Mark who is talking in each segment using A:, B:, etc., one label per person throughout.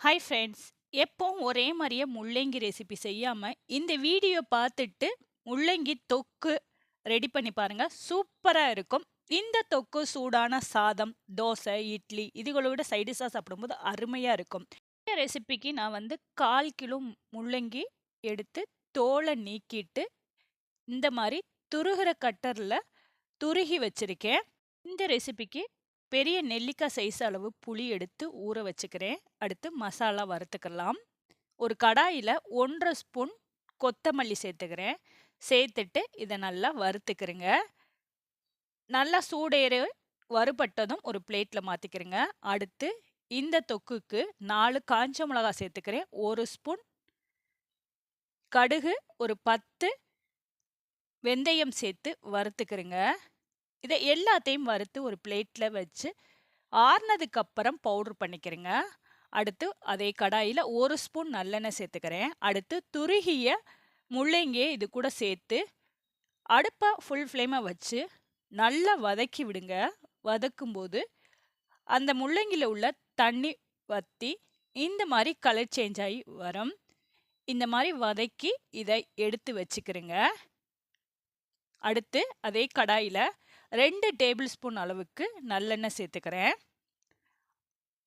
A: Hi friends எப்பவும் ஒரே மாதிரியே முள்ளங்கி ரெசிபி செய்யாமல் இந்த வீடியோ பார்த்துட்டு முள்ளங்கி தொக்கு ரெடி பண்ணி பாருங்க. சூப்பராக இருக்கும். இந்த தொக்கு சூடான சாதம் தோசை இட்லி இதுகளோட சைடிஷாக சாப்பிடும்போது அருமையாக இருக்கும். இந்த ரெசிபிக்கு நான் வந்து கால் கிலோ முள்ளங்கி எடுத்து தோலை நீக்கிட்டு இந்த மாதிரி துருகிற கட்டரில் துருகி வச்சுருக்கேன். இந்த ரெசிபிக்கு பெரிய நெல்லிக்காய் சைஸ் அளவு புளி எடுத்து ஊற வச்சுக்கிறேன். அடுத்து மசாலா வறுத்துக்கலாம். ஒரு கடாயில் ஒன்றரை ஸ்பூன் கொத்தமல்லி சேர்த்துக்கிறேன். சேர்த்துட்டு இதை நல்லா வறுத்துக்கிறேங்க. நல்லா சூடேறி வறுபட்டதும் ஒரு பிளேட்டில் மாற்றிக்கிறேங்க அடுத்து இந்த தொக்குக்கு நாலு காஞ்ச மிளகா சேர்த்துக்கிறேன். ஒரு ஸ்பூன் கடுகு ஒரு பத்து வெந்தயம் சேர்த்து வறுத்துக்கிறேங்க. இதை எல்லாத்தையும் வறுத்து ஒரு பிளேட்டில் வச்சு ஆறுனதுக்கப்புறம் பவுட்ரு பண்ணிக்கிறேங்க. அடுத்து அதே கடாயில் ஒரு ஸ்பூன் நல்லெண்ணெய் சேர்த்துக்கிறேன். அடுத்து துருகிய முள்ளங்கியை இது கூட சேர்த்து அடுப்பை ஃபுல் ஃப்ளேமை வச்சு நல்லா வதக்கி விடுங்க. வதக்கும்போது அந்த முள்ளங்கியில் உள்ள தண்ணி வற்றி இந்த மாதிரி கலர் சேஞ்ச் ஆகி வரும். இந்த மாதிரி வதக்கி இதை எடுத்து வச்சுக்கிறேங்க. அடுத்து அதே கடாயில் ரெண்டு டேபிள் ஸ்பூன் அளவுக்கு நல்லெண்ணெய் சேர்த்துக்கிறேன்.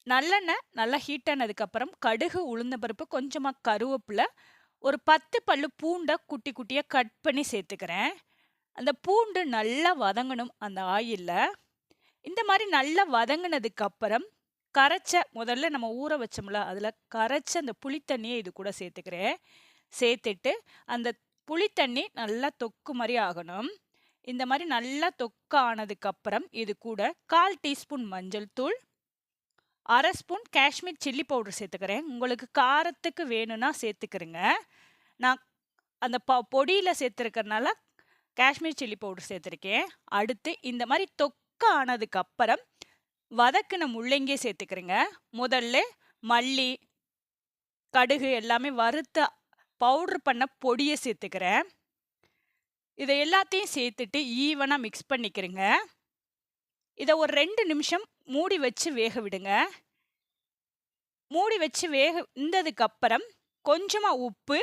A: நல்லெண்ணெய் நல்லா ஹீட் ஆனதுக்கப்புறம் கடுகு உளுந்த பருப்பு கொஞ்சமாக கருவேப்பிலை ஒரு பத்து பல்லு பூண்டை குட்டி குட்டியாக கட் பண்ணி சேர்த்துக்கிறேன். அந்த பூண்டு நல்லா வதங்கணும் அந்த ஆயிலில் இந்த மாதிரி நல்லா வதங்கினதுக்கப்புறம் கரைச்ச முதல்ல நம்ம ஊற வச்சோம்ல அதில் கரைச்ச அந்த புளித்தண்ணியை இது கூட சேர்த்துக்கிறேன். சேர்த்துட்டு அந்த புளித்தண்ணி நல்லா தொக்கு மாதிரி ஆகணும். இந்த மாதிரி நல்லா தொக்க ஆனதுக்கப்புறம் இது கூட கால் டீஸ்பூன் மஞ்சள் தூள் அரை ஸ்பூன் காஷ்மீர் சில்லி பவுடர் சேர்த்துக்கிறேன். உங்களுக்கு காரத்துக்கு வேணும்னா சேர்த்துக்கிறேங்க. நான் அந்த ப பொடியில் சேர்த்துருக்கறனால காஷ்மீர் சில்லி பவுடர் சேர்த்துருக்கேன். அடுத்து இந்த மாதிரி தொக்க ஆனதுக்கப்புறம் வதக்கின முள்ளங்கியே சேர்த்துக்கிறேங்க. முதல்ல மல்லி கடுகு எல்லாமே வறுத்த பவுட்ரு பண்ண பொடியை சேர்த்துக்கிறேன். இதை எல்லாத்தையும் சேர்த்துட்டு ஈவனாக மிக்ஸ் பண்ணிக்கிறேங்க. இதை ஒரு ரெண்டு நிமிஷம் மூடி வச்சு வேக விடுங்க. மூடி வச்சு வேக இந்ததுக்கப்புறம் கொஞ்சமாக உப்பு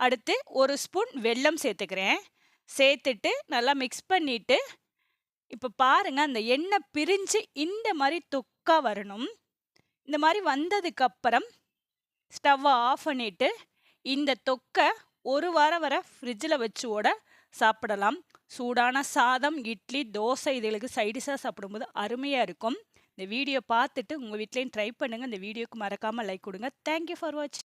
A: அடுத்து ஒரு ஸ்பூன் வெல்லம் சேர்த்துக்கிறேன். சேர்த்துட்டு நல்லா மிக்ஸ் பண்ணிவிட்டு இப்போ பாருங்கள் அந்த எண்ணெய் பிரிஞ்சு இந்த மாதிரி தொக்கா வரணும். இந்த மாதிரி வந்ததுக்கப்புறம் ஸ்டவ்வை ஆஃப் பண்ணிவிட்டு இந்த தொக்கை ஒரு வாரம் வர ஃப்ரிட்ஜில் வச்சு ஓட சாப்பிடலாம். சூடான சாதம் இட்லி தோசை இதுகளுக்கு சைடிஷாக சாப்பிடும்போது அருமையாக இருக்கும். இந்த வீடியோ பார்த்துட்டு உங்கள் வீட்லேயும் ட்ரை பண்ணுங்கள் இந்த வீடியோக்கு மறக்காமல் லைக் கொடுங்க. தேங்க்யூ ஃபார் வாட்சிங்